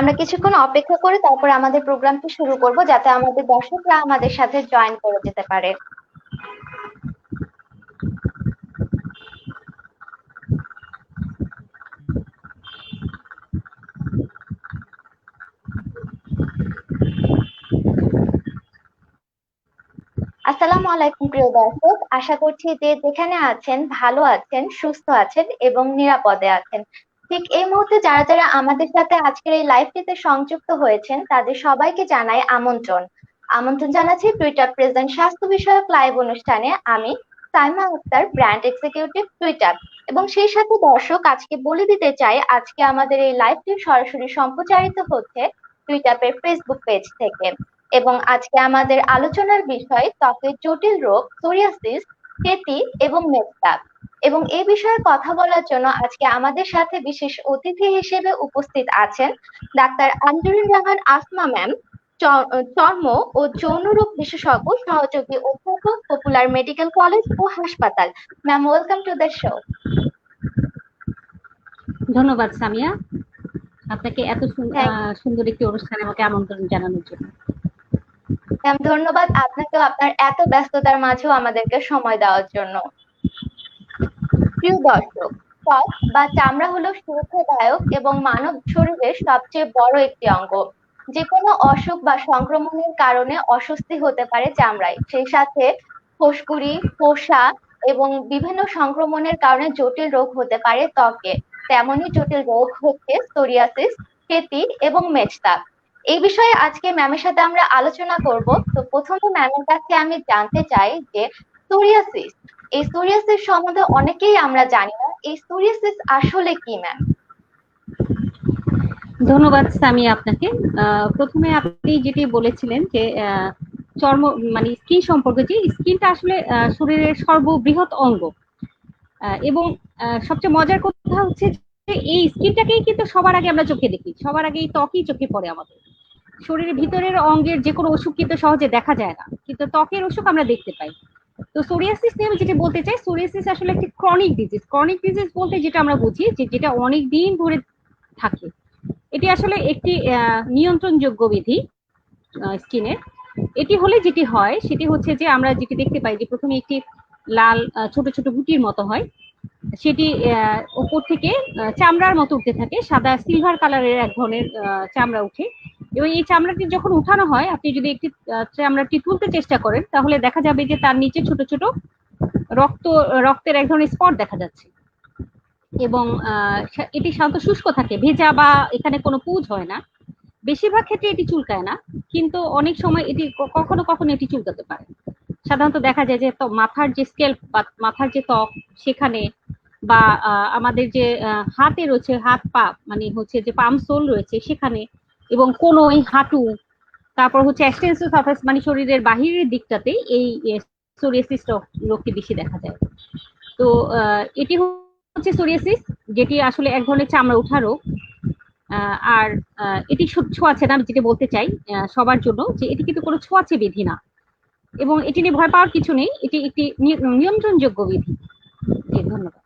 আমরা কিছুক্ষণ অপেক্ষা করে তারপর আমাদের প্রোগ্রামটি শুরু করব যাতে আমাদের দর্শকরা আমাদের সাথে জয়েন করে যেতে পারে। আসসালামু আলাইকুম, প্রিয় দর্শক। আশা করছি যে যেখানে আছেন, ভালো আছেন, সুস্থ আছেন এবং নিরাপদে আছেন। ঠিক এই মুহূর্তে যারা যারা আমাদের সাথে আজকের এই লাইভটিতে সংযুক্ত হয়েছেন, তাদের সবাইকে জানাই আমন্ত্রণ। আমন্ত্রণ জানাচ্ছি টুইটার প্রেজেন্ট স্বাস্থ্য বিষয়ক লাইভ অনুষ্ঠানে আমি, Saima Akter brand executive Twitter এবং সেই সাথে দর্শক, আজকে বলে দিতে চাই, আজকে আমাদের এই লাইভটি সরাসরি সম্প্রচারিত হচ্ছে টুইটাপের ফেসবুক পেজ থেকে। এবং আজকে আমাদের আলোচনার বিষয় ত্বকের জটিল রোগ সোরিয়াসিস কেতি এবং মেকআপ এবং এ বিষয়ে কথা বলার জন্য আজকে আমাদের সাথে বিশেষ অতিথি হিসেবে উপস্থিত আছেন ডাক্তার আঞ্জুরুল জাহান আসমা ম্যাম চর্ম ও যৌন রোগ বিশেষজ্ঞ সহযোগী অধ্যাপক পপুলার মেডিকেল কলেজ ও হাসপাতাল। Ma'am welcome to the show ধন্যবাদ সামিয়া। আপনাকে এত সুন্দর একটি অনুষ্ঠানে আমাকে আমন্ত্রণ জানানোর জন্য। ম্যাম, ধন্যবাদ আপনাকেও আপনার এত ব্যস্ততার মাঝেও আমাদেরকে সময় দেওয়ার জন্য। প্রিয় দর্শক, ত্বক বা চামড়া হলো সুরক্ষাদায়ক এবং মানব শরীরের সবচেয়ে বড় একটি অঙ্গ। যে কোনো অসুখ বা সংক্রমণের কারণে অস্বস্তি হতে পারে চামড়ায়। সেই সাথে ফুসকুড়ি, ফোসা এবং বিভিন্ন সংক্রমণের কারণে জটিল রোগ হতে পারে ত্বকে। তেমনই জটিল রোগ হচ্ছে সোরিয়াসিস কেতি এবং মেচদাগ এই বিষয়ে আজকে ম্যামের সাথে আমরা আলোচনা করব। তো প্রথমে ম্যামের কাছে আমি জানতে চাই যে সোরিয়াসিস এই সোরিয়াসিস সম্বন্ধে অনেকেই আমরা জানি না, এই সোরিয়াসিস আসলে কি ম্যাম ধন্যবাদ সামি আপনাকে। প্রথমে আপনি যেটি বলেছিলেন যে চর্ম মানে স্কিন সম্পর্কে যে স্কিনটা আসলে শরীরের সর্ববৃহৎ অঙ্গ। এবং সবচেয়ে মজার কথা হচ্ছে এই স্কিনটাকেই কিন্তু সবার আগে আমরা চোখে দেখি। সবার আগে এই ত্বকই চোখে পড়ে আমাদের। শরীরের ভিতরের অঙ্গের যে কোনো অসুখ কিন্তু সহজে দেখা যায় না। কিন্তু ত্বকের অসুখ আমরা দেখতে পাই। তো সোরিয়াসিস নিয়ে আমি যেটা বলতে চাই সোরিয়াসিস আসলে একটি ক্রনিক ডিজিজ ক্রনিক ডিজিজ বলতে যেটা আমরা বুঝি, যে যেটা অনেক দিন ধরে থাকে। এটি আসলে একটি নিয়ন্ত্রণযোগ্য বিধি স্কিনের। এটি হলে যেটি হয়, সেটি হচ্ছে যে আমরা যেটি দেখতে পাই যে প্রথমে একটি লাল ছোট ছোট গুটির মতো হয়। সেটি উপর থেকে চামড়ার মতো উঠতে থাকে। সাদা সিলভার কালারের এক ধরনের চামড়া উঠে। এবং এই চামড়াটি যখন উঠানো হয়, আপনি যদি একটি চামড়াটি তুলতে চেষ্টা করেন, তাহলে দেখা যাবে যে তার নিচে ছোট ছোট রক্ত, রক্তের এক ধরনের স্পট দেখা যাচ্ছে। এবং এটি সাধারণত শুষ্ক থাকে। ভেজা বা এখানে কোনো পুজ হয় না। বেশিরভাগ ক্ষেত্রে এটি চুলকায় না। কিন্তু অনেক সময় এটি কখনো কখনো এটি চুলকাতে পারে। সাধারণত দেখা যায় যে মাথার যে স্কেল মাথার যে ত্বক সেখানে বা আমাদের যে হাতে রয়েছে হাত পা মানে হচ্ছে যে পাম সোল রয়েছে সেখানে এবং কোন ওই হাঁটু, তারপর হচ্ছে এক্সটেন্সিভ সারফেস মানে শরীরের বাহিরের দিকটাতে এই সোরিয়াসিস রোগটি বেশি দেখা যায়। তো এটি হচ্ছে সোরিয়াসিস যেটি আসলে এক ধরনের চামড়া ওঠা রোগ। আর এটি ছোঁয়াছে না, আমি যেটা বলতে চাই সবার জন্য যে এটি কিন্তু কোনো ছোঁয়াচে বিধি না। এবং এটি নিয়ে ভয় পাওয়ার কিছু নেই, এটি একটি নিয়ন্ত্রণযোগ্য বিধি। ধন্যবাদ।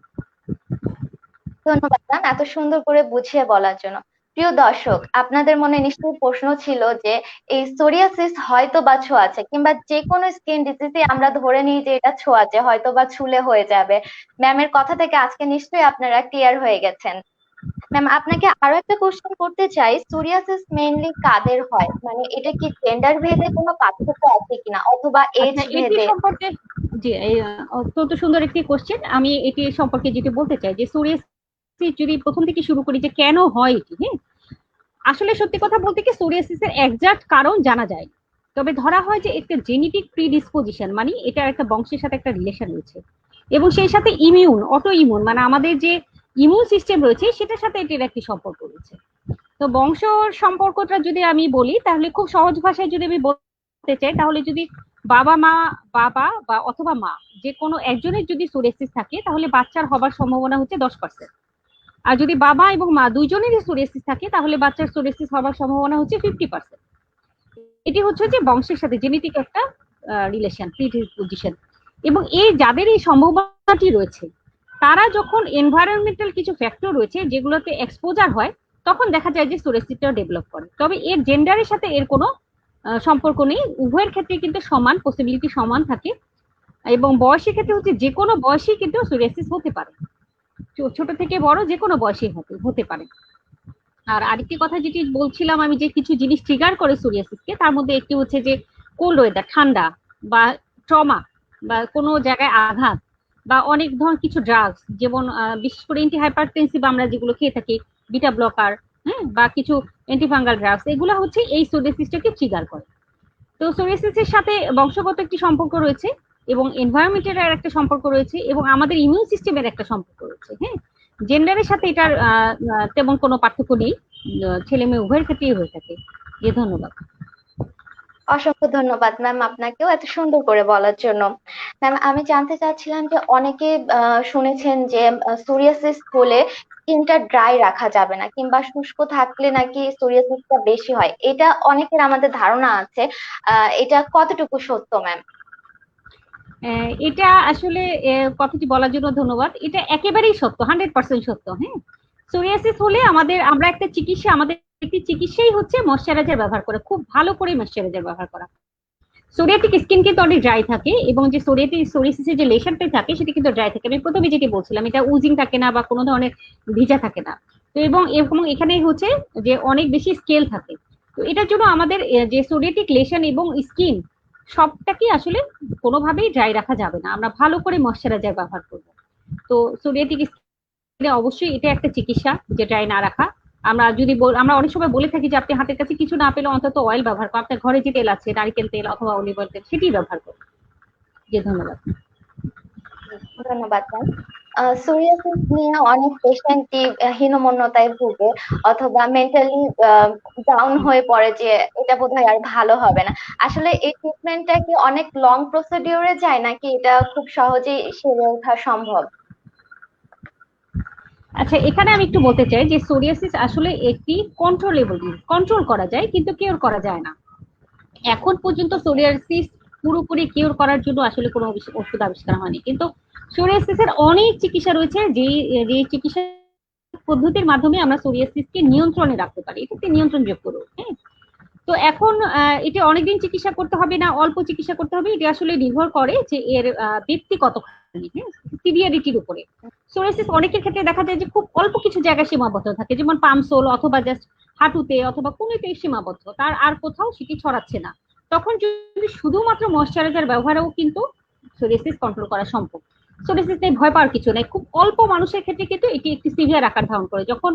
ধন্যবাদ এত সুন্দর করে বুঝিয়ে বলার জন্য। প্রিয় দর্শক, আপনাদের মনে নিশ্চয়ই প্রশ্ন ছিল যে, এই সোরিয়াসিস হয়তো বা ছোঁয়াচে, কিংবা যে কোনো স্কিন ডিজিজে আমরা ধরে নিই যে এটা ছোঁয়াচে, হয়তো বা ছুলে হয়ে যাবে। ম্যামের কথা থেকে আজকে নিশ্চয়ই আপনারা ক্লিয়ার হয়ে গেছেন। ম্যাম আপনাকে আরও একটা কোশ্চেন করতে চাই। সোরিয়াসিস মেইনলি কাদের হয়? মানে এটা কি জেন্ডার ভেদে কোনো পার্থক্য আছে কিনা? অথবা এজ আচ্ছা, ভেদে? সম্পর্কে জি অত্যন্ত সুন্দর একটি কোশ্চেন আমি এটি সম্পর্কে যেটি বলতে চাই যে সোরিয়াসিস যদি প্রথম থেকে শুরু করি যে কেন হয় এটি? হ্যাঁ? আসলে সত্যি কথা বলতে কি সোরিয়াসিসের একজাক্ট কারণ জানা যায়। তবে ধরা হয় যে একটা জেনেটিক প্রিডিসপোজিশন মানে এটা একটা বংশের সাথে একটা রিলেশন রয়েছে। এবং সেই সাথে ইমিউন অটো ইমিউন মানে আমাদের যে ইমিউন সিস্টেম রয়েছে, সেটার সাথে এটির একটি সম্পর্ক রয়েছে। তো বংশ সম্পর্কটা যদি আমি বলি, তাহলে খুব সহজ ভাষায় যদি আমি বলতে চাই, তাহলে যদি বাবা, মা, বাবা বা অথবা মা, যে কোনো একজনের যদি সোরিয়াসিস থাকে, তাহলে বাচ্চার হবার সম্ভাবনা হচ্ছে দশ পার্সেন্ট আর যদি বাবা এবং মা দুইজনেরই সোরিয়াসিস থাকে, তাহলে বাচ্চার সোরিয়াসিস হওয়ার সম্ভাবনা হচ্ছে ফিফটি পার্সেন্ট এটি হচ্ছে যে বংশের সাথে জেনেটিক একটা রিলেশন পজিশন এবং এই যাদের এই সম্ভাবনাটি রয়েছে তারা যখন এনভায়রনমেন্টাল কিছু ফ্যাক্টর রয়েছে যেগুলোতে এক্সপোজার হয়, তখন দেখা যায় যে সোরিয়াসিসটাও ডেভেলপ করে। তবে এর জেন্ডারের সাথে এর কোনো সম্পর্ক নেই। উভয়ের ক্ষেত্রে কিন্তু সমান পসিবিলিটি সমান থাকে। এবং বয়সের ক্ষেত্রে হচ্ছে যে কোনো বয়সেই কিন্তু সোরিয়াসিস হতে পারে। ছোট থেকে বড় যে কোনো বয়সে হতে হতে পারে। আর আরেকটি কথা যেটি বলছিলাম আমি যে কিছু জিনিস ট্রিগার করে সোরিয়াসিসকে তার মধ্যে একটি হচ্ছে যে কোল্ড ওয়েদার ঠান্ডা বা ট্রমা বা কোনো জায়গায় আঘাত বা অনেক ধরনের কিছু ড্রাগস যেমন বিশেষ করে অ্যান্টি হাইপারটেনসিভ আমরা যেগুলো খেয়ে থাকি বিটা ব্লকার হ্যাঁ বা কিছু অ্যান্টিফাঙ্গাল ড্রাগস এগুলো হচ্ছে এই সোরিয়াসিসটাকে ট্রিগার করে। তো সোরিয়াসিসের সাথে বংশগত একটি সম্পর্ক রয়েছে এবং এনভায়রনমেন্টের আর একটা সম্পর্ক রয়েছে এবং আমাদের ইমিউন সিস্টেমের একটা সম্পর্ক রয়েছে হ্যাঁ জেন্ডারের সাথে এটার তেমন কোনো পার্থক্য নেই ছেলে মেয়ে উভয়ের ক্ষেত্রেই হয়ে থাকে। যে ধন্যবাদ। অসংখ্য ধন্যবাদ ম্যাম আপনাকেও এত সুন্দর করে বলার জন্য। ম্যাম আমি জানতে চাচ্ছিলাম যে অনেকে শুনেছেন যে সোরিয়াসিস হলে স্কিনটা ড্রাই রাখা যাবে না কিংবা শুষ্ক থাকলে নাকি সোরিয়াসিসটা বেশি হয়। এটা অনেকের আমাদের ধারণা আছে। এটা কতটুকু সত্য ম্যাম এটা আসলে কথাটি বলার জন্য ধন্যবাদ। এটা একেবারেই সত্য হান্ড্রেড পার্সেন্ট সত্য হ্যাঁ? সোরিয়াসিস হলে আমাদের, আমরা একটা চিকিৎসা, আমাদের একটি চিকিৎসাই হচ্ছে ময়শ্চারাইজার ব্যবহার করা, খুব ভালো করে ময়শ্চারাইজার ব্যবহার করা। সোরিয়াটিক স্কিন কিন্তু অনেক ড্রাই থাকে এবং যে সোরিয়াটিক সোরিয়াসিসের যে লেশনটাই থাকে সেটা কিন্তু ড্রাই থাকে। আমি প্রথমে যেটি বলছিলাম, এটা উজিং থাকে না বা কোনো ধরনের ভিজা থাকে না। তো এবং এবং এখানে হচ্ছে যে অনেক বেশি স্কেল থাকে। তো এটার জন্য আমাদের যে সোরিয়াটিক লেশন এবং স্কিন সবটাকে আসলে কোনোভাবেই ড্রাই রাখা যাবে না। আমরা ভালো করে ময়শ্চারাইজার ব্যবহার করব। তো সোরিয়াটিক স্কিনে অবশ্যই এটা একটা চিকিৎসা যে ড্রাই না রাখা। আমরা যদি আমরা অনেক সময় বলে থাকি যে আপনি হাতের কাছে কিছু না পেলে অন্তত অয়েল ব্যবহার করুন। আপনার ঘরে যে তেল আছে, নারিকেল তেল অথবা অলিভ অয়েল তেল সেটি ব্যবহার করুন। জি, ধন্যবাদ। ধন্যবাদ সোরিয়াসিস নিয়ে অনেক পেশেন্টই হীনমন্যতায় ভুগে অথবা মেন্টালি ডাউন হয়ে পড়ে যে এটা বোধহয় আর ভালো হবে না। আসলে এই ট্রিটমেন্টটা কি অনেক লং প্রসিডিওরে যায় নাকি এটা খুব সহজেই সেরে ওঠা সম্ভব? আচ্ছা এখানে আমি একটু বলতে চাই যে সোরিয়াসিস আসলে একটি কন্ট্রোলেবল কন্ট্রোল করা যায় কিন্তু কিওর করা যায় না। এখন পর্যন্ত সোরিয়াসিস পুরোপুরি কিওর করার জন্য আসলে কোনো ওষুধ- আবিষ্কার হয়নি। কিন্তু সোরিয়াসিসের অনেক চিকিৎসা রয়েছে যে যে চিকিৎসা পদ্ধতির মাধ্যমে আমরা সোরিয়াসিসকে নিয়ন্ত্রণে রাখতে পারি। এটা একটি নিয়ন্ত্রণযোগ্য রোগ হ্যাঁ? তো এখন এটা অনেকদিন চিকিৎসা করতে হবে না, অল্প চিকিৎসা করতে হবে। এটা আসলে নির্ভর করে যে এর ব্যক্তি কতখানি হ্যাঁ সিভিয়ারিটির উপরে। সোরিয়াসিস অনেকের ক্ষেত্রে দেখা যায় যে খুব অল্প কিছু জায়গায় সীমাবদ্ধ থাকে, যেমন পামসোল অথবা জাস্ট হাঁটুতে অথবা কোনোতে সীমাবদ্ধ, তার আর কোথাও সেটি ছড়াচ্ছে না। তখন যদি শুধুমাত্র ময়শ্চারাইজার ব্যবহারেও কিন্তু সোরিয়াসিস কন্ট্রোল করা সম্ভব। সোরিয়াসিস নিয়ে ভয় পাওয়ার কিছু নেই। খুব অল্প মানুষের ক্ষেত্রে কিন্তু এটি একটি সিভিয়ার আকার ধারণ করে। যখন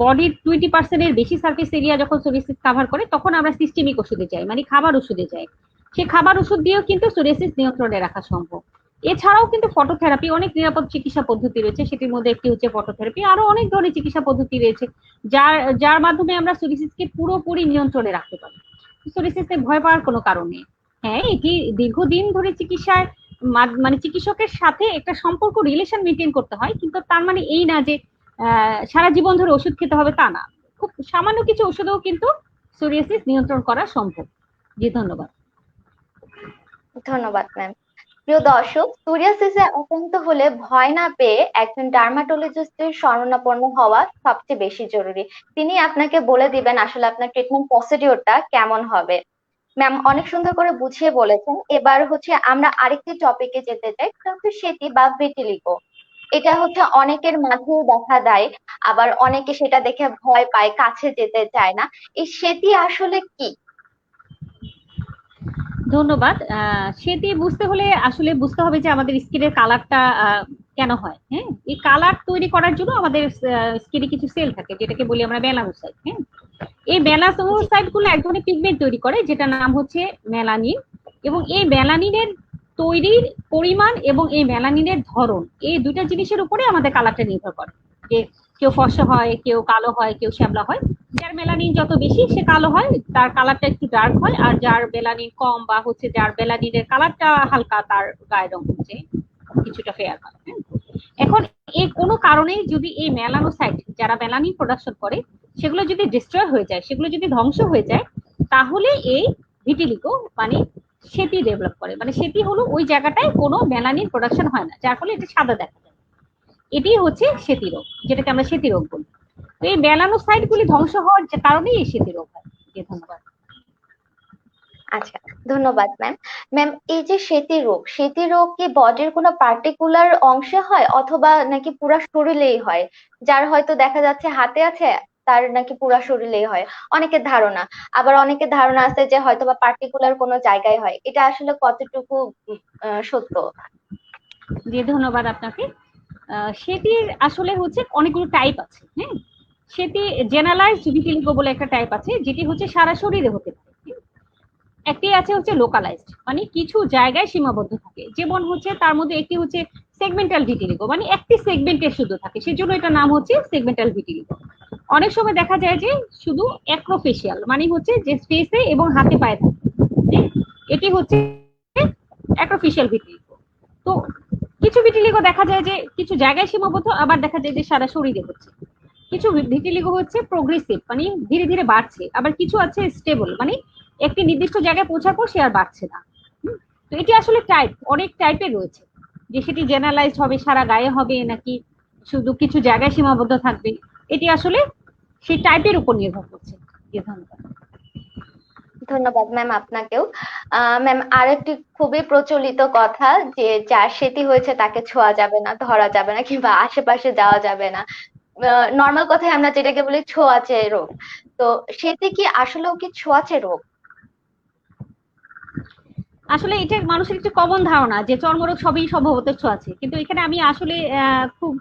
বডির টোয়েন্টি পার্সেন্টের বেশি সার্ফেস এরিয়া যখন সোরিয়াসিস কাভার করে, তখন আমরা সিস্টেমিক ওষুধে যাই মানে খাবার ওষুধে যাই। সে খাবার ওষুধ দিয়েও কিন্তু সোরিয়াসিস নিয়ন্ত্রণে রাখা সম্ভব। এছাড়াও কিন্তু ফটোথেরাপি অনেক নিরাপদ চিকিৎসা পদ্ধতি রয়েছে, সেটির মধ্যে একটি হচ্ছে ফটোথেরাপি আরও অনেক ধরনের চিকিৎসা পদ্ধতি রয়েছে, যার যার মাধ্যমে আমরা সোরিয়াসিসকে পুরোপুরি নিয়ন্ত্রণে রাখতে পারি। সোরিয়াসিসে ভয় পাওয়ার কোনো কারণ নেই। হ্যাঁ এটি দীর্ঘদিন ধরে চিকিৎসায় মানে চিকিৎসকের সাথে একটা সম্পর্ক রিলেশন মেনটেন করতে হয়, কিন্তু তার মানে এই না যে সারা জীবন ধরে ওষুধ খেতে হবে তা না। খুব সামান্য কিছু ওষুধেও কিন্তু সোরিয়াসিস নিয়ন্ত্রণ করা সম্ভব। জি, ধন্যবাদ। ধন্যবাদ ম্যাম প্রিয় দর্শক সোরিয়াসিসে আক্রান্ত হলে ভয় না পেয়ে একজন ডার্মাটোলজিস্টের শরণাপন্ন হওয়া সবচেয়ে বেশি জরুরি। তিনি আপনাকে বলে দিবেন আসলে আপনার ট্রিটমেন্ট প্রসিডিওরটা কেমন হবে। ম্যাম অনেক সুন্দর করে বুঝিয়ে বলেছেন। এবার হচ্ছে আমরা আরেকটি টপিকে যেতে চাই, সেটা বা ভিটিলিগো এটা হচ্ছে অনেকের মাঝেও দেখা দেয় আবার অনেকে সেটা দেখে ভয় পায়, কাছে যেতে চায় না। এই সেটি আসলে কি? ধন্যবাদ। সেটি বুঝতে হলে আসলে বুঝতে হবে যে আমাদের স্কিনের কালারটা কেন হয় হ্যাঁ? এই কালার তৈরি করার জন্য আমাদের স্কিনে কিছু সেল থাকে, যেটাকে বলি আমরা মেলানোসাইট হ্যাঁ? এই মেলানোসাইটগুলো এক ধরনের পিগমেন্ট তৈরি করে যেটা নাম হচ্ছে মেলানিন এবং এই মেলানিনের তৈরির পরিমাণ এবং এই মেলানিনের ধরন, এই দুইটা জিনিসের উপরে আমাদের কালারটা নির্ভর করে যে কেউ ফর্সা হয়, কেউ কালো হয়, কেউ শ্যামলা হয়, যার মেলানিন যত বেশি সে কালো হয়, তার কালারটা একটু ডার্ক হয়, আর যার মেলানিন কম বা হচ্ছে যার মেলানিনের কালারটা হালকা, তার গায়ের রং হচ্ছে কিছুটা ফেয়ার হয় হ্যাঁ? এখন এই কোনো কারণে যদি এই মেলানোসাইট যারা মেলানিন প্রোডাকশন করে, সেগুলো যদি ডিস্ট্রয় হয়ে যায়, সেগুলো যদি ধ্বংস হয়ে যায়, তাহলে এই ভিটিলিকো মানে সেটি ডেভেলপ করে। মানে সেটি হলো ওই জায়গাটায় কোনো মেলানিন প্রোডাকশন হয় না, যার ফলে এটা সাদা দেখা যায়। এটি হচ্ছে সেতি রোগ, যেটাকে আমরা সেতি রোগ বলি। তো এই মেলানোসাইট গুলি ধ্বংস হওয়ার কারণেই এই সেতি রোগ হয়। ধন্যবাদ। আচ্ছা ধন্যবাদ ম্যাম ম্যাম এই যে সেতি রোগ সেতি রোগ কি বডির কোনো পার্টিকুলার অংশে হয় অথবা নাকি পুরা শরীরেই হয়? যার হয়তো দেখা যাচ্ছে হাতে আছে তার নাকি পুরা শরীরেই হয়। অনেকের ধারণা। আবার অনেকের ধারণা আছে যে হয়তো বা পার্টিকুলার কোনো জায়গায় হয়। এটা আসলে কতটুকু সত্য? জি, ধন্যবাদ আপনাকে। সেটির আসলে হচ্ছে অনেকগুলো টাইপ আছে হ্যাঁ? সেটি জেনারেলাইজড ভিটিলিগো বলে একটা টাইপ আছে, যেটি হচ্ছে সারা শরীরে হতে পারে একটি আছে হচ্ছে লোকালাইজড মানে কিছু জায়গায় সীমাবদ্ধ থাকে। যেমন হচ্ছে তার মধ্যে একটি হচ্ছে সেগমেন্টাল ভিটিলিগো মানে একটি সেগমেন্টে শুধু থাকে। সেজন্য এটা নাম হচ্ছে সেগমেন্টাল ভিটিলিগো অনেক সময় দেখা যায় যে শুধু অ্যাক্রোফেশিয়াল মানে হচ্ছে যে স্পেসে এবং হাতে পায়ে থাকে? এটি হচ্ছে অ্যাক্রোফেশিয়াল ভিটিলিগো তো কিছু ভিটিলিগো দেখা যায় যে কিছু জায়গায় সীমাবদ্ধ, আবার দেখা যায় যে সারা শরীরে হচ্ছে। কিছু ভিটিলিগো হচ্ছে প্রোগ্রেসিভ মানে ধীরে ধীরে বাড়ছে। আবার কিছু আছে স্টেবল মানে একটি নির্দিষ্ট জায়গায় পৌঁছার পর সে আর বাড়ছে না? তো এটি আসলে টাইপ অনেক টাইপের রয়েছে। যে সেটি জেনারেলাইজড হবে, সারা গায়ে হবে, নাকি শুধু কিছু জায়গায় সীমাবদ্ধ থাকবে, এটি আসলে সেই টাইপের উপর নির্ভর করছে ধন্যবাদ। ধন্যবাদ ম্যাম আপনাকেও। ম্যাম আরেকটি খুবই প্রচলিত কথা, যে যার সেটি হয়েছে তাকে ছোঁয়া যাবে না, ধরা যাবে না, কিংবা আশেপাশে যাওয়া যাবে না। নর্মাল কথায় আমরা যেটাকে বলি ছোঁয়াচে রোগ। তো সেটি কি আসলেও কি ছোঁয়াচে রোগ? আসলে এটা মানুষের একটু কমন ধারণা যে চর্মরোগ সবই সম্ভবত ছোঁয়াচে কিন্তু এখানে আমি আসলে খুব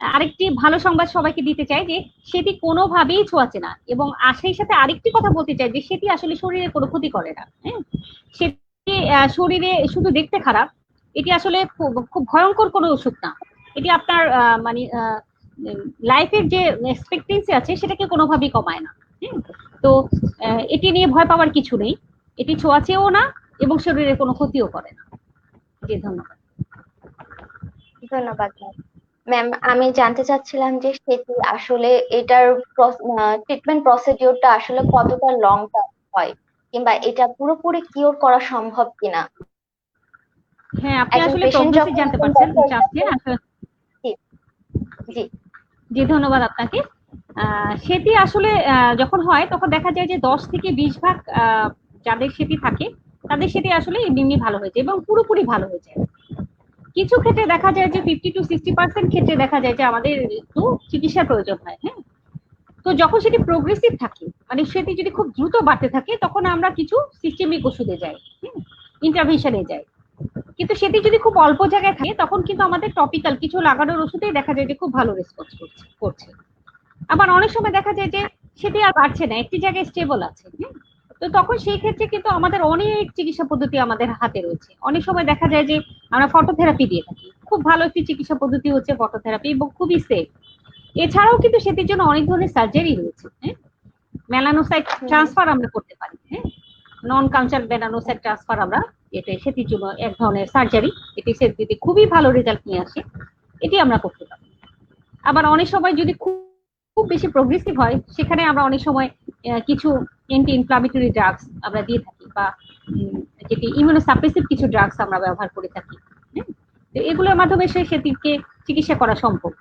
আরেকটি ভালো সংবাদ সবাইকে দিতে চাই যে সেটি কোনোভাবেই ছোঁয়াচে না। এবং সেই সাথে আরেকটি কথা বলতে চাই যে সেটি আসলে শরীরে কোনো ক্ষতি করে না হ্যাঁ? সেটি শরীরে শুধু দেখতে খারাপ, এটি আসলে খুব ভয়ঙ্কর কোনো অসুখ না। এটি আপনার মানে লাইফের যে এক্সপেক্টেন্সি আছে সেটাকে কোনোভাবেই কমায় না হ্যাঁ? তো এটি নিয়ে ভয় পাওয়ার কিছু নেই। এটি ছোঁয়াচেও না এবং শরীরে কোনো ক্ষতিও করে না। জি ধন্যবাদ। ধন্যবাদ ম্যাম আমি জানতে চাচ্ছিলাম যে সেটি আসলে এটার ট্রিটমেন্ট প্রসিডিওরটা আসলে কতটা লং টার্ম হয় কিংবা এটা পুরোপুরি কিওর করা সম্ভব কিনা? হ্যাঁ আপনি আসলে patient জানতে পারছেন চাচ্ছেন আসলে জি জি। ধন্যবাদ আপনাকে। সেটি আসলে যখন হয় তখন দেখা যায় যে দশ থেকে বিশ ভাগ যাদের সেটি থাকে তাদের সেটি আসলে এমনি ভালো হয়ে যায় এবং পুরোপুরি ভালো হয়ে যায় কিছু ক্ষেত্রে দেখা যায় যে ফিফটি টু সিক্সটি পার্সেন্ট ক্ষেত্রে দেখা যায় যে আমাদের একটু চিকিৎসার প্রয়োজন হয় হ্যাঁ? তো যখন সেটি প্রোগ্রেসিভ থাকে মানে সেটি যদি খুব দ্রুত বাড়তে থাকে, তখন আমরা কিছু সিস্টেমিক ওষুধে যাই ইন্টারভেনশনে যাই। কিন্তু সেটি যদি খুব অল্প জায়গায় থাকে, তখন কিন্তু আমাদের টপিক্যাল কিছু লাগানোর ওষুধেই দেখা যায় যে খুব ভালো রেসপন্স করছে করছে। আবার অনেক সময় দেখা যায় যে সেটি আর বাড়ছে না, একটি জায়গায় স্টেবল আছে হ্যাঁ? তো তখন সেই ক্ষেত্রে কিন্তু আমাদের অনেক চিকিৎসা পদ্ধতি আমাদের হাতে রয়েছে। অনেক সময় দেখা যায় যে আমরা ফটোথেরাপি দিয়ে থাকি। খুব ভালো একটি চিকিৎসা পদ্ধতি হচ্ছে ফটোথেরাপি এবং খুবই সেফ এছাড়াও কিন্তু সেটির জন্য অনেক ধরনের সার্জারি রয়েছে হ্যাঁ? মেলানোসাইট ট্রান্সফার আমরা করতে পারি হ্যাঁ? নন কালচার মেলানোসাইট ট্রান্সফার আমরা এটা সেটির জন্য এক ধরনের সার্জারি এটি সেটিতে খুবই ভালো রেজাল্ট নিয়ে আসে। এটি আমরা করতে পারি। আবার অনেক সময় যদি খুব খুব বেশি প্রোগ্রেসিভ হয়, সেখানে আমরা অনেক সময় কিছু অ্যান্টি ইনফ্লামেটরি ড্রাগস আমরা দিয়ে থাকি বা যেটি ইমিউনোসাপ্রেসিভ কিছু ড্রাগস আমরা ব্যবহার করে থাকি হ্যাঁ? তো এগুলোর মাধ্যমে সে সেটিকে চিকিৎসা করা সম্ভব।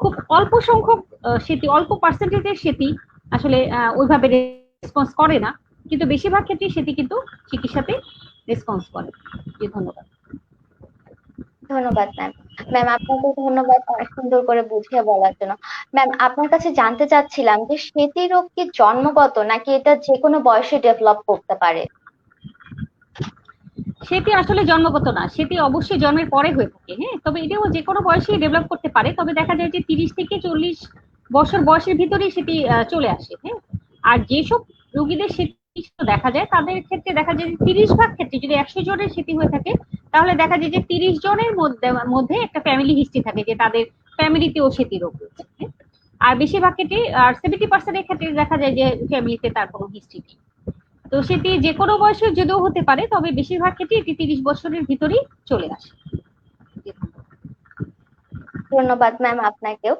খুব অল্প সংখ্যক সেটি, অল্প পার্সেন্টেজের সেটি আসলে ওইভাবে রেসপন্স করে না। কিন্তু বেশিরভাগ ক্ষেত্রে সেটি কিন্তু চিকিৎসাতে রেসপন্স করে। ধন্যবাদ। ধন্যবাদ ম্যাম ম্যাম আপনাকে ধন্যবাদ অনেক সুন্দর করে বুঝিয়ে বলার জন্য। ম্যাম আপনার কাছে জানতে চাচ্ছিলাম যে সেতি রোগ কি জন্মগত নাকি এটা যে কোনো বয়সে ডেভেলপ করতে পারে? সেটি আসলে জন্মগত না, সেটি অবশ্যই জন্মের পরে হয়ে থাকে হ্যাঁ? তবে এটাও যে কোনো বয়সেই ডেভেলপ করতে পারে, তবে দেখা যায় যে তিরিশ থেকে চল্লিশ বছর বয়সের ভিতরেই সেটি চলে আসে হ্যাঁ? আর যেসব রোগীদের সেটি দেখা যায়, তাদের ক্ষেত্রে দেখা যায় তিরিশ ভাগ ক্ষেত্রে যদি একশো জনের সেটি হয়ে থাকে তাহলে দেখা যায় যে তিরিশ জনের মধ্যে মধ্যে একটা ফ্যামিলি হিস্ট্রি থাকে যে তাদের ফ্যামিলিতেও রয়েছে হ্যাঁ? আর বেশিরভাগ ক্ষেত্রে আর সেভেন্টি পার্সেন্টের ক্ষেত্রে দেখা যায় যে ফ্যামিলিতে তার কোনো হিস্ট্রি নেই তো সেটি যে কোনো বয়সে যদিও হতে পারে, তবে বেশিরভাগ ক্ষেত্রে এটি তিরিশ বছরের ভিতরেই চলে আসে ধন্যবাদ ম্যাম আপনাকেও।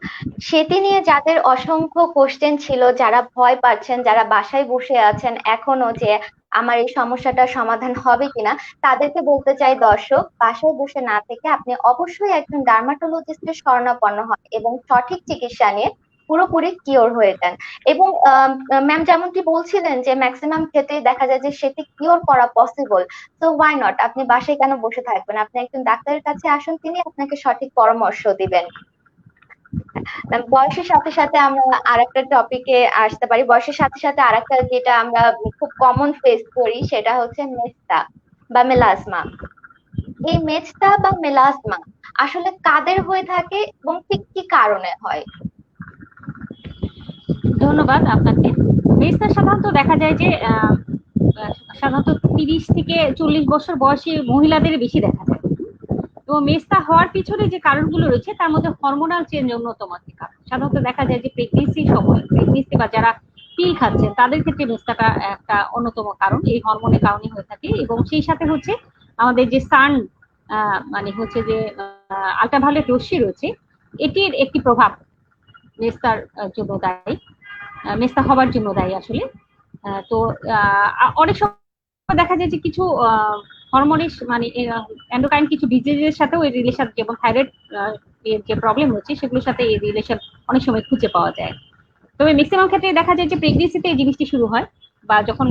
সেটি নিয়ে যাদের অসংখ্য কোশ্চেন ছিল, যারা ভয় পাচ্ছেন, যারা বাসায় বসে আছেন এখনও যে আমার এই সমস্যাটা সমাধান হবে কিনা, তাদেরকে বলতে চাই, দর্শক, বাসায় বসে না থেকে আপনি অবশ্যই একজন ডার্মাটোলজিস্টের শরণাপন্ন হন এবং সঠিক চিকিৎসা নিয়ে পুরোপুরি কিওর হয়ে যান। এবং ম্যাম যেমনটি বলছিলেন যে ম্যাক্সিমাম ক্ষেত্রে দেখা যায় যে সেটি কিওর করা পসিবল তো ওয়াই নট আপনি বাসায় কেন বসে থাকবেন? আপনি একজন ডাক্তারের কাছে আসুন, তিনি আপনাকে সঠিক পরামর্শ দিবেন। বয়সের সাথে সাথে আমরা আরেকটা টপিকে আসতে পারি। বয়সের সাথে সাথে আরেকটা যেটা আমরা খুব কমন ফেস করি, সেটা হচ্ছে মেস্তা বা মেলাজমা এই মেজটা বা মেলাজমা আসলে কাদের হয়ে থাকে এবং ঠিক কি কারণে হয়? ধন্যবাদ আপনাকে। মেজটা সাধারণত দেখা যায় যে সাধারণত তিরিশ থেকে চল্লিশ বছর বয়সী মহিলাদের বেশি দেখা যায়। তো মেস্তা হওয়ার পিছনে যে কারণগুলো রয়েছে, তার মধ্যে হরমোনাল চেঞ্জ অন্যতম একটি কারণ। সাধারণত দেখা যায় যে প্রেগনেন্সির সময় প্রেগনেন্সি বা যারা পিল খাচ্ছেন তাদের ক্ষেত্রে মেস্তাটা একটা অন্যতম কারণ। এই হরমোনের কারণে হয়ে থাকে। এবং সেই সাথে হচ্ছে আমাদের যে সান মানে হচ্ছে যে আল্ট্রাভায়োলেট রশ্মি রয়েছে, এটির একটি প্রভাব মেস্তার জন্য দায়ী। মেস্তা হবার জন্য দায়ী আসলে। তো অনেক সময় দেখা যায় যে কিছু হরমোনের মানে এন্ডোকাইন কিছু ডিজিজের সাথেও এই রিলেশন যেমন থাইরয়েড যে প্রবলেম হচ্ছে, সেগুলোর সাথে এই রিলেশন অনেক সময় খুঁজে পাওয়া যায়। তবে ম্যাক্সিমাম ক্ষেত্রে দেখা যায় যে প্রেগনেন্সিতে এই জিনিসটি শুরু হয়, বা যখন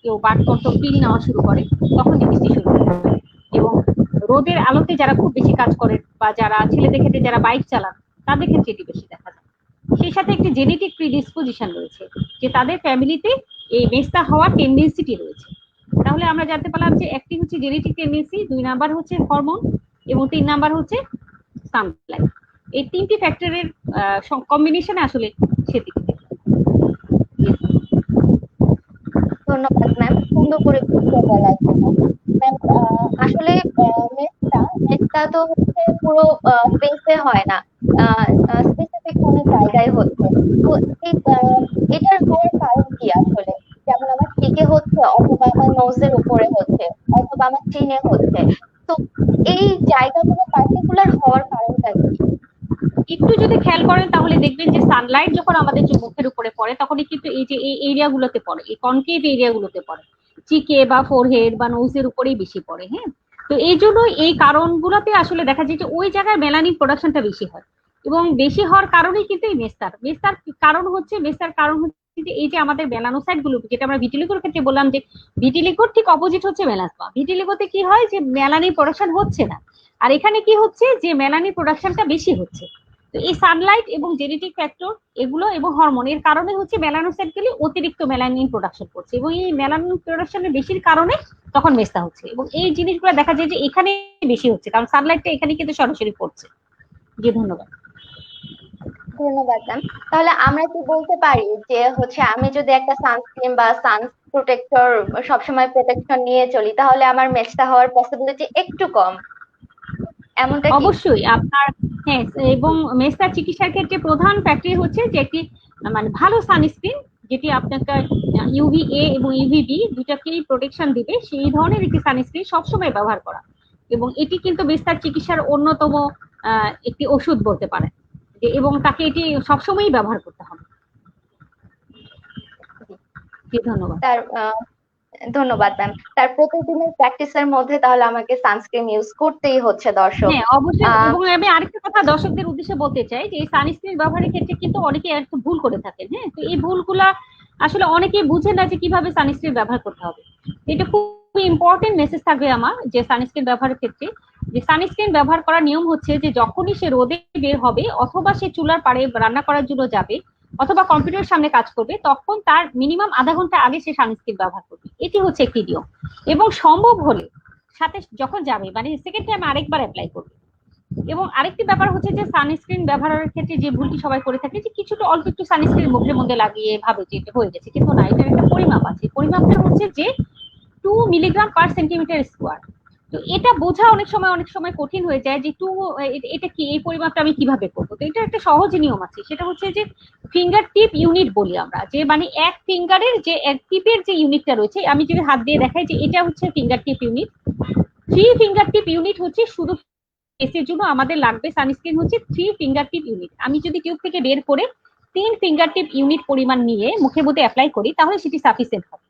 কেউ বাট কন্ট্রোল পিল নেওয়া শুরু করে, তখন জিনিসটি শুরু হয়। এবং রোদের আলোতে যারা খুব বেশি কাজ করে, বা যারা ছেলেদের ক্ষেত্রে যারা বাইক চালান, তাদের ক্ষেত্রে এটি বেশি দেখা যায়। সেই সাথে একটি জেনেটিক প্রিডিসপোজিশন রয়েছে, যে তাদের ফ্যামিলিতে এই মেস্তা হওয়ার টেন্ডেন্সিটি রয়েছে। তাহলে আমরা জানতে পারলাম যে একটি হচ্ছে জেনেটিক টেন্ডেন্সি দুই নাম্বার হচ্ছে হরমোন এবং তিন নাম্বার হচ্ছে সানলাইট এই তিনটি ফ্যাক্টরের কম্বিনেশনে আসলে সেটি ধন্যবাদ ম্যাম সুন্দর করে বলার জন্য। আসলে মেসটা মেসটা তো হচ্ছে পুরো স্পেসে হয় না। জায়গায় হচ্ছে। তো এটার হওয়ার কারণ কি আসলে? যেমন আমার টিকে হচ্ছে অথবা আমার নোজের উপরে হচ্ছে, অথবা আমার চিনে হচ্ছে। তো এই জায়গাগুলো পার্টিকুলার হওয়ার কারণটা কি? একটু যদি খেয়াল করেন তাহলে দেখবেন যে সানলাইট যখন আমাদের যে মুখের উপরে পড়ে, তখনই কিন্তু এই যে এই এরিয়াগুলোতে পড়ে, এই কনকেভ এরিয়াগুলোতে পড়ে। চিকে বা ফোরহেড বা নোজের উপরেই বেশি পড়ে হ্যাঁ? তো এই জন্য এই কারণগুলোতে আসলে দেখা যায় যে ওই জায়গায় মেলানিন প্রোডাকশনটা বেশি হয়। এবং বেশি হওয়ার কারণেই কিন্তু এই মেস্তার। মেস্তার কারণ হচ্ছে, মেস্তার কারণ হচ্ছে যে এই যে আমাদের মেলানোসাইটগুলো যেটা আমরা ভিটিলিগোর ক্ষেত্রে বললাম যে ভিটিলিগোর ঠিক অপোজিট হচ্ছে মেলাসমা ভিটিলিগোতে কি হয় যে মেলানিন প্রোডাকশন হচ্ছে না। আর এখানে কি হচ্ছে যে মেলানিন প্রোডাকশনটা বেশি হচ্ছে। তো এই সানলাইট এবং জেনেটিক ফ্যাক্টর এগুলো এবং হরমোন এর কারণে হচ্ছে মেলানোসাইট গুলি অতিরিক্ত মেলানিন প্রোডাকশন করছে। এবং এই মেলানিন প্রোডাকশনের বেশির কারণে তখন মেস্তা হচ্ছে। এবং এই জিনিসগুলো দেখা যায় যে এখানে বেশি হচ্ছে, কারণ সানলাইটটা এখানে কিন্তু সরাসরি পড়ছে। জি, ধন্যবাদ। ধন্যবাদ ম্যাম তাহলে আমরা কি বলতে পারি যে হচ্ছে আমি যদি একটা সানস্ক্রিন বা সান প্রোটেক্টর সবসময় প্রোটেকশন নিয়ে চলি, তাহলে আমার মেচটা হওয়ার পসিবিলিটি একটু কম। এমনটা অবশ্যই, আপনার হ্যাঁ এবং মেস্তার চিকিৎসার ক্ষেত্রে প্রধান ফ্যাক্টরি হচ্ছে যে একটি মানে ভালো সানস্ক্রিন যেটি আপনাকে ইউভি এ এবং ইউভি বি দুটাকেই প্রোটেকশন দিবে, সেই ধরনের একটি সানস্ক্রিন সবসময় ব্যবহার করা। এবং এটি কিন্তু মেস্তার চিকিৎসার অন্যতম একটি ওষুধ বলতে পারেন। এবং তাকে এটি সবসময়ই ব্যবহার করতে হবে। ধন্যবাদ। তার ধন্যবাদ ম্যাম তার প্রতিদিনের প্র্যাকটিসের মধ্যে তাহলে আমাকে সানস্ক্রিন ইউজ করতেই হচ্ছে দর্শক। হ্যাঁ অবশ্যই। এবং আমি আরেকটা কথা দর্শকদের উদ্দেশ্যে বলতে চাই যে এই সানস্ক্রিন ব্যবহারের ক্ষেত্রে কিন্তু অনেকে একটু ভুল করে থাকেন হ্যাঁ? তো এই ভুলগুলা আসলে অনেকেই বুঝে না যে কীভাবে সানস্ক্রিন ব্যবহার করতে হবে। এটা খুব ইম্পর্টেন্ট মেসেজ থাকবে আমার যে সানস্ক্রিন ব্যবহারের ক্ষেত্রে। যে সানস্ক্রিন ব্যবহার করার নিয়ম হচ্ছে যে যখনই সে রোদে বের হবে অথবা সে চুলার পাড়ে রান্না করার জন্য যাবে অথবা কম্পিউটারের সামনে কাজ করবে, তখন তার মিনিমাম আধা ঘণ্টা আগে সে সানস্ক্রিন ব্যবহার করবে। এটি হচ্ছে একটি নিয়ম। এবং সম্ভব হলে সাথে যখন যাবে মানে সেকেন্ড টাইম আরেকবার অ্যাপ্লাই করবে। এবং আরেকটি ব্যাপার হচ্ছে যে সানস্ক্রিন ব্যবহারের ক্ষেত্রে যে ভুলটি সবাই করে থাকে যে কিছুটা অল্প একটু সানস্ক্রিন মুখের মধ্যে লাগিয়ে ভাবে যে এটা হয়ে গেছে, কিন্তু না, এটার একটা পরিমাপ আছে। পরিমাপটা হচ্ছে যে two milligram per centimeter square তো এটা বোঝা অনেক সময় অনেক সময় কঠিন হয়ে যায় যে টু এটা কি, এই পরিমাপটা আমি কীভাবে করব? তো এটা একটা সহজ নিয়ম আছে। সেটা হচ্ছে যে ফিঙ্গার টিপ ইউনিট বলি আমরা, যে মানে এক ফিঙ্গারের যে, এক টিপের যে ইউনিটটা রয়েছে, আমি যদি হাত দিয়ে দেখাই যে এটা হচ্ছে finger tip unit three finger tip unit হচ্ছে শুধু ফেসের জন্য, আমাদের লাগবে সানস্ক্রিন হচ্ছে থ্রি ফিঙ্গার টিপ ইউনিট আমি যদি টিউব থেকে বের করে তিন ফিঙ্গার টিপ ইউনিট পরিমাণ নিয়ে মুখের মধ্যে অ্যাপ্লাই করি, তাহলে সেটি সাফিসিয়েন্ট হবে।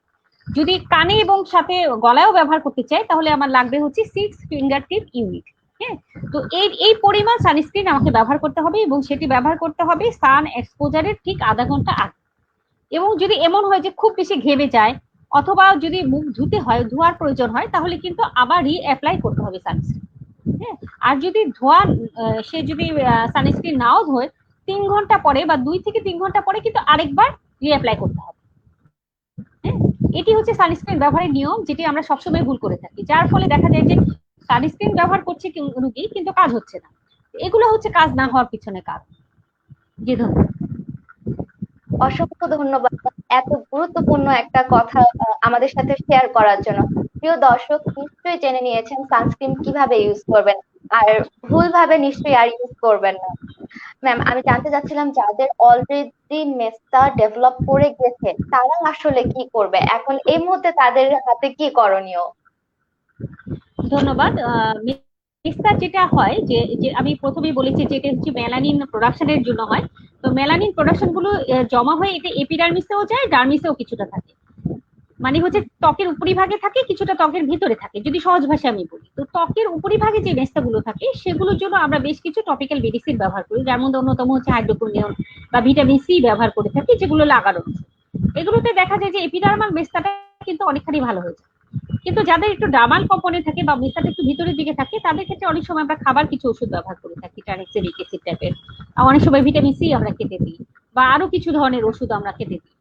যদি কানে এবং সাথে গলায়ও ব্যবহার করতে চাই, তাহলে আমার লাগবে হচ্ছে সিক্স ফিঙ্গার টিপ ইউনিট হ্যাঁ? তো এই এই পরিমাণ সানস্ক্রিন আমাকে ব্যবহার করতে হবে এবং সেটি ব্যবহার করতে হবে সান এক্সপোজারের ঠিক আধা ঘণ্টা আগে। এবং যদি এমন হয় যে খুব বেশি ঘেমে যায় অথবা যদি মুখ ধুতে হয়, ধোয়ার প্রয়োজন হয়, তাহলে কিন্তু আবার রি অ্যাপ্লাই করতে হবে সানস্ক্রিন হ্যাঁ? আর যদি ধোয়া সে যদি সানস্ক্রিন নাও ধোয়, তিন ঘণ্টা পরে বা দুই থেকে তিন ঘণ্টা পরে কিন্তু আরেকবার রি অ্যাপ্লাই করতে হবে। এটি হচ্ছে সানস্ক্রিন ব্যবহারের নিয়ম, যেটি আমরা সবসময় ভুল করে থাকি। যার ফলে দেখা যায় যে সানস্ক্রিন ব্যবহার করছে রুগী, কিন্তু কাজ হচ্ছে না। এগুলো হচ্ছে কাজ না হওয়ার পিছনে কারণ। জি, ধন্যবাদ। অসংখ্য ধন্যবাদ এত গুরুত্বপূর্ণ একটা কথা আমাদের সাথে শেয়ার করার জন্য। প্রিয় দর্শক, নিশ্চয়ই জেনে নিয়েছেন সানস্ক্রিন কীভাবে ইউজ করবেন, আর ভুলভাবে নিশ্চয়ই আর ইউজ করবেন না। ম্যাম আমি জানতে চাচ্ছিলাম যাদের অলরেডি মেসটা ডেভেলপ করে গেছে, তারা আসলে কি করবে? এখন এই মুহূর্তে তাদের হাতে কি করণীয়? ধন্যবাদ। মেস্তা যেটা হয় যে আমি প্রথমেই বলেছি যে এটা হচ্ছে মেলানিন প্রোডাকশনের জন্য হয়। তো মেলানিন প্রোডাকশনগুলো জমা হয়ে এটা এপিডার্মিসেও যায় ডার্মিসেও কিছুটা থাকে। মানে হচ্ছে ত্বকের উপরিভাগে থাকে, কিছুটা ত্বকের ভিতরে থাকে, যদি সহজ ভাষায় আমি বলি। তো ত্বকের উপরিভাগে যে মেস্তাগুলো থাকে, সেগুলোর জন্য আমরা বেশ কিছু টপিক্যাল মেডিসিন ব্যবহার করি, যার মধ্যে অন্যতম হচ্ছে হাইড্রোকোনিয়ন বা ভিটামিন সি ব্যবহার করে থাকি, যেগুলো লাগানো এগুলোতে দেখা যায় যে এপিডার্মাল মেস্তাটা কিন্তু অনেকখানি ভালো হয়ে যায়। কিন্তু যাদের একটু ডামাল কম্পোনেন্ট থাকে বা মেস্তাটা একটু ভিতরের দিকে থাকে, তাদের ক্ষেত্রে অনেক সময় আমরা খাবার কিছু ওষুধ ব্যবহার করে থাকি ট্রানিক্সিলিক অ্যাসিড টাইপের অনেক সময় ভিটামিন সি আমরা খেতে দিই, বা আরও কিছু ধরনের ওষুধ আমরা খেতে দিই।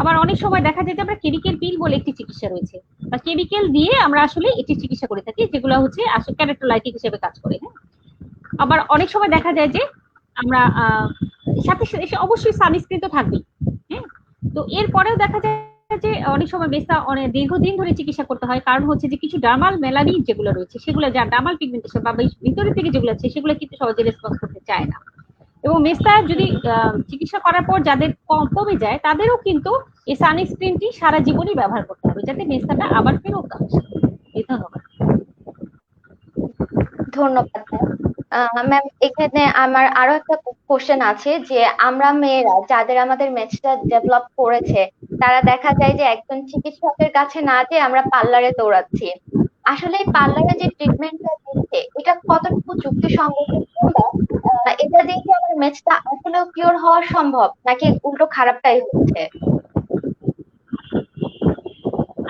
আবার অনেক সময় দেখা যায় যে আমরা কেমিক্যাল পিল বলে একটি চিকিৎসা রয়েছে। বা কেমিক্যাল দিয়ে আমরা আসলে এটি চিকিৎসা করে থাকি, যেগুলো হচ্ছে ক্যারেক্টোলাইটিক হিসেবে কাজ করে হ্যাঁ? আবার অনেক সময় দেখা যায় যে আমরা সাথে সাথে অবশ্যই সানস্ক্রিন তো থাকবেই হ্যাঁ? তো এরপরেও দেখা যায় যে অনেক সময় বেসা অনেক দীর্ঘদিন ধরে চিকিৎসা করতে হয়। কারণ হচ্ছে যে কিছু ডার্মাল মেলানিন যেগুলো রয়েছে, সেগুলো যা ডার্মাল পিগমেন্টেশন বা ভিতরের দিকে যেগুলো আছে, সেগুলো কিন্তু সহজে রেসপন্স করতে চায় না। এবং মেস্তা যদি চিকিৎসা করার পর যাদের কম- যায়, তাদেরও কিন্তু এই সানস্ক্রিনটি সারা জীবনই ব্যবহার করতে হবে, যাতে মেস্তাটা আবার ফেরত আসে। এই ধন্যবাদ। ধন্যবাদ ম্যাম এখানে আমার আরও একটা কোশ্চেন আছে যে আমরা মেয়েরা, যাদের আমাদের ম্যাচটা ডেভেলপ করেছে, তারা দেখা যায় যে একজন চিকিৎসকের কাছে না যেয়ে আমরা পার্লারে দৌড়াচ্ছি। আসলে পার্লারে যে ট্রিটমেন্টটা দিচ্ছে, এটা কতটুকু যুক্তিসঙ্গত এটা দিয়ে কি আমার ম্যাচটা আসলেও কিওর হওয়া সম্ভব, নাকি উল্টো খারাপটাই হচ্ছে?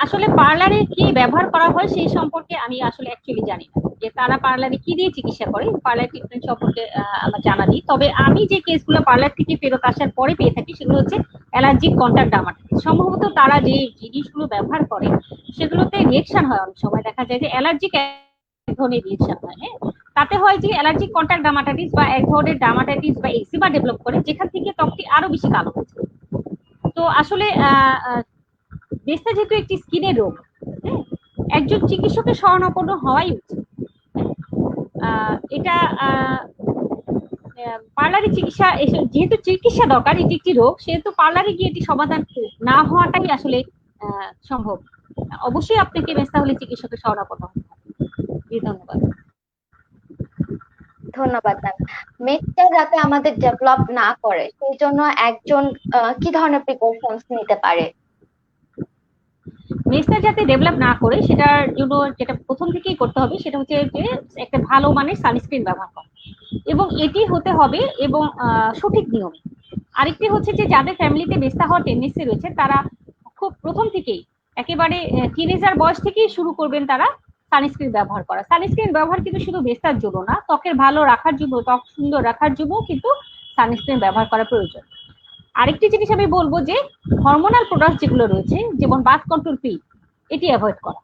আসলে পার্লারে কি ব্যবহার করা হয় সেই সম্পর্কে আমি আসলে অ্যাকচুয়ালি জানি না। যে তারা পার্লারে কি দিয়ে চিকিৎসা করে, পার্লার ট্রিটমেন্ট সম্পর্কে আমার জানা নেই। তবে আমি যে কেসগুলো পার্লার থেকে ফেরত আসার পরে পেয়ে থাকি, সেগুলো হচ্ছে অ্যালার্জিক কন্ট্যাক্ট ডার্মাটাইটিস সম্ভবত তারা যে জিনিসগুলো ব্যবহার করে সেগুলোতে রিয়েকশন হয় অনেক সময়। দেখা যায় যে অ্যালার্জিক এক ধরনের রিয়েকশন হয় হ্যাঁ? তাতে হয় যে অ্যালার্জিক কন্ট্যাক্ট ডার্মাটাইটিস বা এক ধরনের ডার্মাটাইটিস বা এক্সিমা ডেভেলপ করে যেখান থেকে ত্বকটি আরও বেশি কালো হয়ে যায়। তো আসলে বেসটা যেহেতু একটি স্কিনের রোগ হ্যাঁ, একজন চিকিৎসকের শরণাপন্ন হওয়াই উচিত। এটা পার্লারি চিকিৎসা যেহেতু চিকিৎসা দরকার এটি একটি রোগ সেহেতু পার্লারে গিয়ে এটি সমাধান না হওয়াটাই আসলে সম্ভব। অবশ্যই আপনাকে মেস্তা হলে চিকিৎসকের শরণাপন্ন হতে হবে। ধন্যবাদ। ধন্যবাদ ম্যাম। মেচটা যাতে আমাদের ডেভেলপ না করে সেই জন্য একজন কি ধরনের প্রিকশনস নিতে পারে? মেসটা যাতে ডেভেলপ না করে সেটার জন্য যেটা প্রথম থেকেই করতে হবে সেটা হচ্ছে যে একটা ভালো মানের সানস্ক্রিন ব্যবহার করা। এবং এটি হতে হবে এবং সঠিক নিয়মে। আরেকটি হচ্ছে যে, যাদের ফ্যামিলিতে বেস্তা হওয়ার টেন্ডেন্সি রয়েছে, তারা খুব প্রথম থেকেই একেবারে টিনেজার বয়স থেকেই শুরু করবেন তারা সানস্ক্রিন ব্যবহার করা। সানস্ক্রিন ব্যবহার কিন্তু শুধু বেস্তার জন্য না, ত্বকের ভালো রাখার জন্য, ত্বক সুন্দর রাখার জন্য কিন্তু সানস্ক্রিন ব্যবহার করা প্রয়োজন। আরেকটি জিনিস আমি বলব যে হরমোনাল প্রোডাক্ট যেগুলো রয়েছে, যেমন বাথ কন্ট্রোল পিল এটি অ্যাভয়েড করা।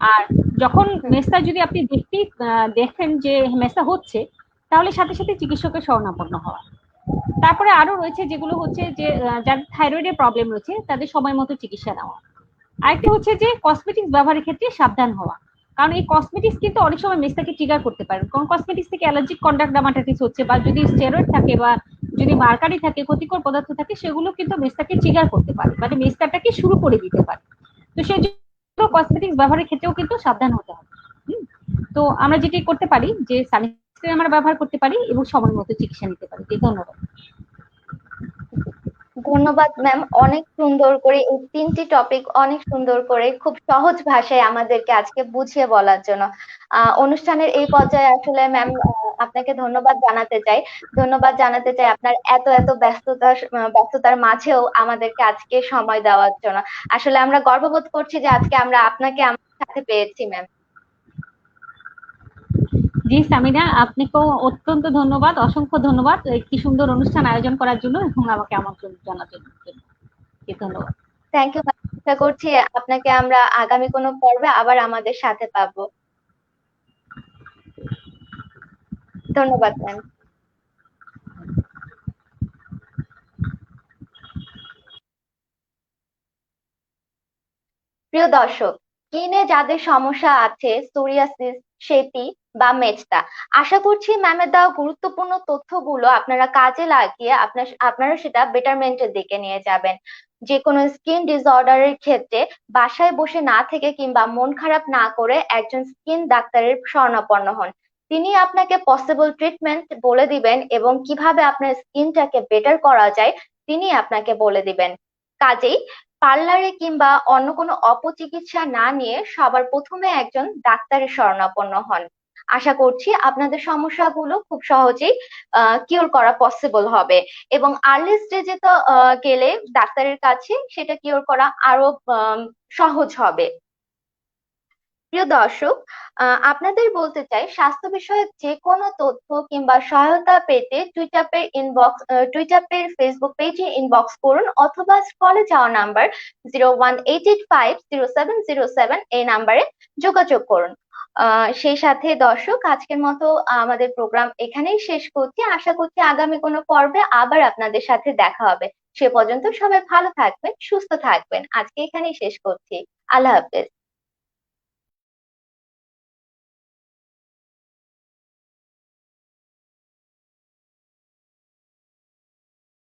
আর যখন মেসটা যদি আপনি দেখতে দেখেন যে মেসা হচ্ছে, তাহলে সাথে সাথে চিকিৎসকের শরণাপন্ন হওয়া। তারপরে আরও রয়েছে যেগুলো হচ্ছে যে যাদের থাইরয়েডের প্রবলেম রয়েছে, তাদের সময় মতো চিকিৎসা নেওয়া। আরেকটি হচ্ছে যে কসমেটিক্স ব্যবহারের ক্ষেত্রে সাবধান হওয়া। কারণ এই কসমেটিক্স কিন্তু অনেক সময় মেসটাকে ট্রিগার করতে পারে। কারণ কসমেটিক্স থেকে অ্যালার্জিক কন্ডাক্ট ডার্মাটাইটিস হচ্ছে, বা যদি স্টেরয়েড থাকে, বা যদি মার্কারি থাকে, ক্ষতিকর পদার্থ থাকে, সেগুলো কিন্তু মেসটাকে ট্রিগার করতে পারে। মানে মেসটাকে শুরু করে দিতে পারে। তো সেই জন্য কসমেটিক্স ব্যবহারের ক্ষেত্রেও কিন্তু সাবধান হতে হবে? তো আমরা যেটি করতে পারি যে সানস্ক্রিন আমরা ব্যবহার করতে পারি এবং সময় মতো চিকিৎসা নিতে পারি ধন্যবাদ ধন্যবাদ ম্যাম অনেক সুন্দর করে এই তিনটি টপিক অনেক সুন্দর করে খুব সহজ ভাষায় আমাদেরকে আজকে বুঝিয়ে বলার জন্য। অনুষ্ঠানের এই পর্যায়ে আসলে ম্যাম আপনাকে ধন্যবাদ জানাতে চাই। ধন্যবাদ জানাতে চাই আপনার এত এত ব্যস্ততার ব্যস্ততার মাঝেও আমাদেরকে আজকে সময় দেওয়ার জন্য। আসলে আমরা গর্ববোধ করছি যে আজকে আমরা আপনাকে আমাদের সাথে পেয়েছি ম্যাম জি সামিনা আপনাকেও অত্যন্ত ধন্যবাদ, অসংখ্য ধন্যবাদ। একটি সুন্দর অনুষ্ঠান আয়োজন করার জন্য এবং আমাকে আমন্ত্রণ জন্য। ধন্যবাদ। থ্যাংক ইউ আশা করছি আপনাকে আমরা আগামী কোনো পর্বে আবার আমাদের সাথে পাবো। ধন্যবাদ ম্যাম প্রিয় দর্শক, কিনে যাদের সমস্যা আছে সোরিয়াসিস সেতি বা মেচতা আশা করছি ম্যামের দেওয়া গুরুত্বপূর্ণ তথ্যগুলো আপনারা কাজে লাগিয়ে আপনার, আপনারা সেটা বেটারমেন্টের দিকে নিয়ে যাবেন। যে কোনো স্কিন ডিসঅর্ডারের ক্ষেত্রে বাসায় বসে না থেকে কিংবা মন খারাপ না করে একজন স্কিন ডাক্তারের শরণাপন্ন হন। তিনি আপনাকে পসিবল ট্রিটমেন্ট বলে দিবেন এবং কীভাবে আপনার স্কিনটাকে বেটার করা যায় তিনি আপনাকে বলে দিবেন। কাজেই পার্লারে কিংবা অন্য কোনো অপচিকিৎসা না নিয়ে সবার প্রথমে একজন ডাক্তারের শরণাপন্ন হন। আশা করছি আপনাদের সমস্যাগুলো খুব সহজেই কিওর করা পসিবল হবে। এবং আর্লি স্টেজে তো গেলে ডাক্তারের কাছে সেটা কিওর করা আরও সহজ হবে। প্রিয় দর্শক আপনাদের বলতে চাই, স্বাস্থ্য বিষয়ক যে কোনো তথ্য কিংবা সহায়তা পেতে টুইটাপের ইনবক্স টুইটাপের ফেসবুক পেজে ইনবক্স করুন অথবা স্কলে যাওয়া number zero one eight eight five zero seven zero seven এই নাম্বারে যোগাযোগ করুন। সেই সাথে দর্শক, আজকের মতো আমাদের প্রোগ্রাম এখানেই শেষ করছি। আশা করছি আগামী কোনো পর্বে আবার আপনাদের সাথে দেখা হবে। সে পর্যন্ত সবাই ভালো থাকবেন, সুস্থ থাকবেন। আজকে এখানেই শেষ করছি। আল্লাহ হাফেজ।